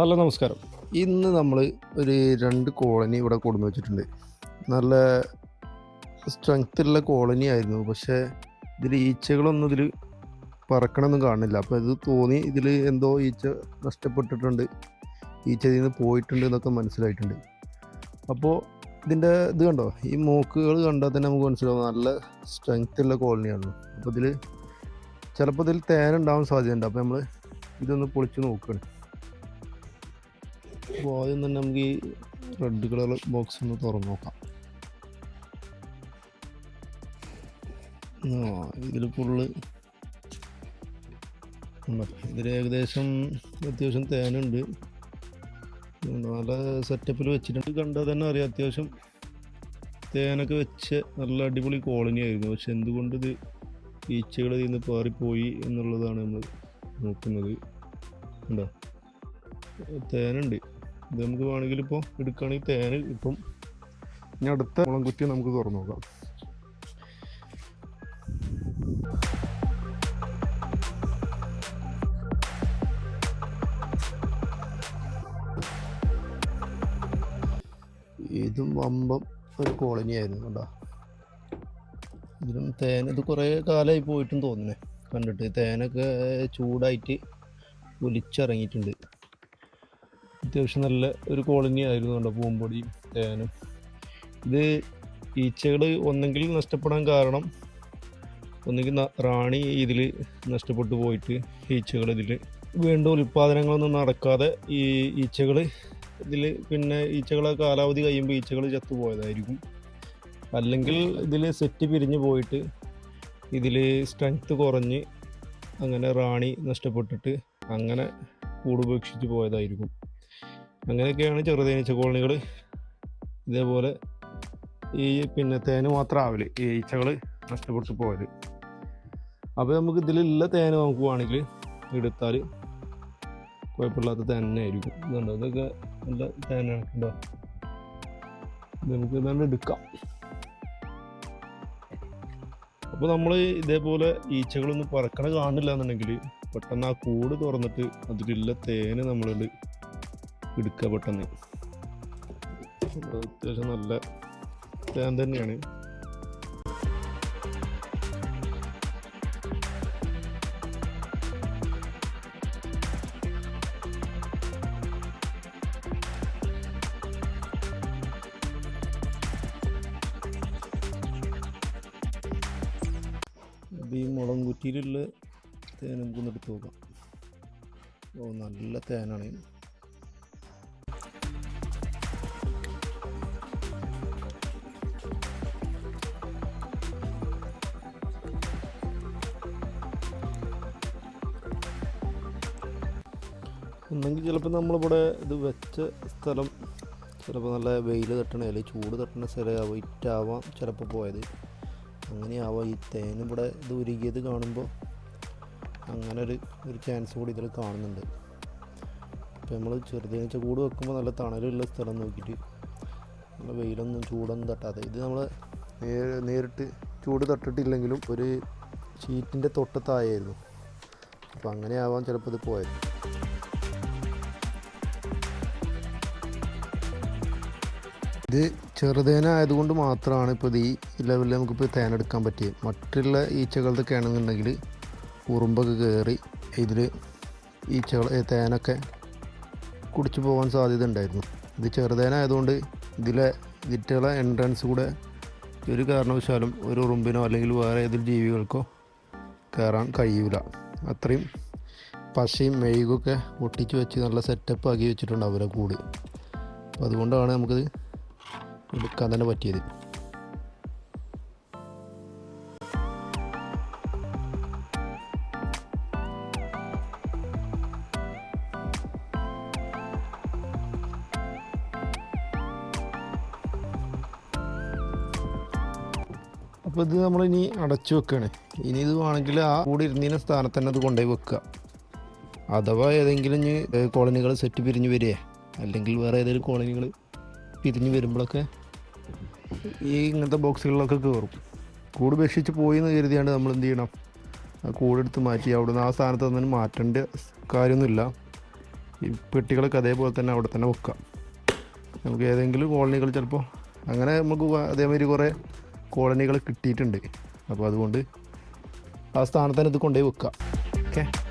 Hello നമസ്കാരം. ഇന്ന് നമ്മൾ ഒരു രണ്ട് കോളനി ഇവിടെ കൊടുന്നു വെച്ചിട്ടുണ്ട്. നല്ല സ്ട്രെങ്ത് ഉള്ള കോളനി ആയിരുന്നു. പക്ഷേ ഇതിൽ ഈച്ചകളൊന്നും ഇതിൽ പറക്കണമെന്നും കാണുന്നില്ല. അപ്പോൾ ഇത് തോന്നി ഇതിൽ എന്തോ ഈച്ച നഷ്ടപ്പെട്ടിട്ടുണ്ട്. ഈച്ച ഇതിൽ നിന്ന് പോയിട്ടുണ്ട് എന്നൊക്കെ മനസ്സിലായിട്ടുണ്ട്. അപ്പോൾ ഇതിന്റെ ഇത് കണ്ടോ? ഈ മൂക്കുകൾ കണ്ടാൽ തന്നെ നമുക്ക് മനസ്സിലാവും. നല്ല സ്ട്രെങ്ത് ഉള്ള കോളനിയാണ്. അപ്പോൾ ഇതിൽ ചിലപ്പോൾ ഇതിൽ തേനുണ്ടാവാൻ സാധ്യതയുണ്ട്. അപ്പോൾ നമ്മൾ ഇതൊന്ന് പൊളിച്ച് നോക്കുകയാണ് അപ്പോൾ ആദ്യം തന്നെ നമുക്ക് ഈ റെഡ് കളർ ബോക്സ് ഒന്ന് തുറന്ന് നോക്കാം. ആ ഇതിൽ ഫുള്ള് ഇതിൽ ഏകദേശം അത്യാവശ്യം തേനുണ്ട്. നല്ല സെറ്റപ്പിൽ വെച്ചിട്ടുണ്ട്. കണ്ടാൽ തന്നെ അറിയാം അത്യാവശ്യം തേനൊക്കെ വെച്ച് നല്ല അടിപൊളി കോളനി ആയിരുന്നു. പക്ഷെ എന്തുകൊണ്ട് ഇത് ഈച്ചകൾ ഇതിൽ നിന്ന് പാറിപ്പോയി എന്നുള്ളതാണ് നമ്മൾ നോക്കുന്നത്. ഉണ്ടോ തേനുണ്ട്. ഇത് നമുക്ക് വേണമെങ്കിൽ ഇപ്പോൾ എടുക്കുകയാണെങ്കിൽ തേന് ഇപ്പം ഇനി അടുത്ത മുളം കുറ്റി നമുക്ക് തുറന്നു നോക്കാം. ഇതും വമ്പം ഒരു കോളനി ആയിരുന്നു കേട്ടോ ഇതിലും തേൻ ഇത് കുറേ കാലമായി പോയിട്ടും തോന്നുന്നേ. കണ്ടിട്ട് തേനൊക്കെ ചൂടായിട്ട് ഒലിച്ചിറങ്ങിയിട്ടുണ്ട്. അത്യാവശ്യം നല്ല ഒരു കോളനി ആയിരുന്നു കണ്ടോ പൂമ്പൊടിയും തേനും. ഇത് ഈച്ചകൾ ഒന്നെങ്കിൽ നഷ്ടപ്പെടാൻ കാരണം ഒന്നെങ്കിൽ റാണി ഇതിൽ നഷ്ടപ്പെട്ടു പോയിട്ട് ഈച്ചകൾ ഇതിൽ വേണ്ട ഉൽപ്പാദനങ്ങളൊന്നും നടക്കാതെ ഈ ഈച്ചകൾ ഇതിൽ പിന്നെ ഈച്ചകളെ കാലാവധി കഴിയുമ്പോൾ ഈച്ചകൾ ചത്തുപോയതായിരിക്കും അല്ലെങ്കിൽ ഇതിൽ സെറ്റ് പിരിഞ്ഞു പോയിട്ട് ഇതിൽ സ്ട്രെങ്ത്ത് കുറഞ്ഞ് അങ്ങനെ റാണി നഷ്ടപ്പെട്ടിട്ട് അങ്ങനെ കൂടുപേക്ഷിച്ച് പോയതായിരിക്കും. അങ്ങനെയൊക്കെയാണ് ചെറുതേനീച്ച കോളനികൾ ഇതേപോലെ ഈ പിന്നെ തേന് മാത്രം ആവില്ല ഈ ഈച്ചകൾ നഷ്ടപ്പെട്ടു പോയത്. അപ്പോൾ നമുക്ക് ഇതിലുള്ള തേന് നമുക്ക് എടുത്താൽ കുഴപ്പമില്ലാത്ത തന്നെ ആയിരിക്കും ഇതുണ്ടോ ഇതൊക്കെ നല്ല തേനാണ് ഇത് നമുക്ക് തന്നെ എടുക്കാം. അപ്പോൾ നമ്മൾ ഇതേപോലെ ഈച്ചകളൊന്നും പറക്കണ കാണില്ല എന്നുണ്ടെങ്കിൽ പെട്ടെന്ന് ആ കൂട് തുറന്നിട്ട് അതിലുള്ള തേന് നമ്മളുണ്ട് എടുക്കുക പെട്ടെന്ന് അത് അത്യാവശ്യം നല്ല തേൻ തന്നെയാണ്. ഈ മുളം കുറ്റിയിലുള്ള തേൻ നമുക്കൊന്ന് എടുത്ത് നോക്കാം. ഓ നല്ല തേനാണ്. ഒന്നെങ്കിൽ ചിലപ്പോൾ നമ്മളിവിടെ ഇത് വെച്ച സ്ഥലം ചിലപ്പോൾ നല്ല വെയിൽ തട്ടണ അല്ലെങ്കിൽ ചൂട് തട്ടണ സ്ഥലമാവാം ചിലപ്പോൾ പോയത്. അങ്ങനെയാവാം ഈ തേൻ ഇവിടെ ഇത് ഉരുകിയത് കാണുമ്പോൾ അങ്ങനെ ഒരു ഒരു ചാൻസ് കൂടി ഇതിൽ കാണുന്നുണ്ട്. അപ്പോൾ നമ്മൾ ചെറുതേനീച്ച കൂട് വെക്കുമ്പോൾ നല്ല തണലുള്ള സ്ഥലം നോക്കിയിട്ട് നല്ല വെയിലൊന്നും ചൂടൊന്നും തട്ടാതെ. ഇത് നമ്മൾ നേരിട്ട് ചൂട് തട്ടിട്ടില്ലെങ്കിലും ഒരു ഷീറ്റിന്റെ തൊട്ട് താഴെയായിരുന്നു. അപ്പോൾ അങ്ങനെ ആവാൻ ചിലപ്പോൾ ഇത് പോയത്. ഇത് ചെറുതേന ആയതുകൊണ്ട് മാത്രമാണ് ഇപ്പോൾ ഈ ലെവലിൽ നമുക്കിപ്പോൾ തേനെടുക്കാൻ പറ്റിയത് മറ്റുള്ള ഈച്ചകളൊക്കെ ആണെന്നുണ്ടെങ്കിൽ ഉറുമ്പൊക്കെ കയറി ഇതിൽ ഈച്ചകൾ തേനൊക്കെ കുടിച്ചു പോകാൻ സാധ്യത ഉണ്ടായിരുന്നു. ഇത് ചെറുതേന ആയതുകൊണ്ട് ഇതിലെ ഇതിറ്റുള്ള എൻട്രൻസ് കൂടെ ഒരു കാരണവശാലും ഒരു ഉറുമ്പിനോ അല്ലെങ്കിൽ വേറെ ഏതൊരു ജീവികൾക്കോ കയറാൻ കഴിയൂല. അത്രയും പശയും മെഴുകൊക്കെ ഒട്ടിച്ച് വെച്ച് നല്ല സെറ്റപ്പ് ആക്കി വെച്ചിട്ടുണ്ട് അവരെ കൂടി. അപ്പോൾ അതുകൊണ്ടാണ് നമുക്കിത് എടുക്കാൻ തന്നെ പറ്റിയത്. അപ്പോൾ ഇത് നമ്മളിനി അടച്ചു വെക്കുകയാണ് ഇനി ഇത് വേണമെങ്കിൽ ആ കൂടി ഇരുന്നതിന് സ്ഥാനത്ത് തന്നെ അത് കൊണ്ടുപോയി വെക്കുക. അഥവാ ഏതെങ്കിലും കോളനികൾ സെറ്റ് പിരിഞ്ഞ് വരിക അല്ലെങ്കിൽ വേറെ ഏതെങ്കിലും കോളനികൾ പിരിഞ്ഞ് വരുമ്പോഴൊക്കെ ഈ ഇങ്ങനത്തെ ബോക്സുകളിലൊക്കെ കയറും കൂട് ഉപേക്ഷിച്ച് പോയി എന്ന് കരുതിയാണ് നമ്മൾ എന്ത് ചെയ്യണം? കൂടെടുത്ത് മാറ്റി അവിടെ നിന്ന് ആ സ്ഥാനത്ത് നിന്ന് മാറ്റേണ്ട കാര്യമൊന്നുമില്ല. ഈ പെട്ടികളൊക്കെ അതേപോലെ തന്നെ അവിടെ തന്നെ വെക്കാം. നമുക്ക് ഏതെങ്കിലും കോളനികൾ ചിലപ്പോൾ അങ്ങനെ നമുക്ക് അതേമാതിരി കുറേ കോളനികൾ കിട്ടിയിട്ടുണ്ട്. അപ്പോൾ അതുകൊണ്ട് ആ സ്ഥാനത്ത് തന്നെ ഇത് കൊണ്ടുപോയി വെക്കാം. ഓക്കെ?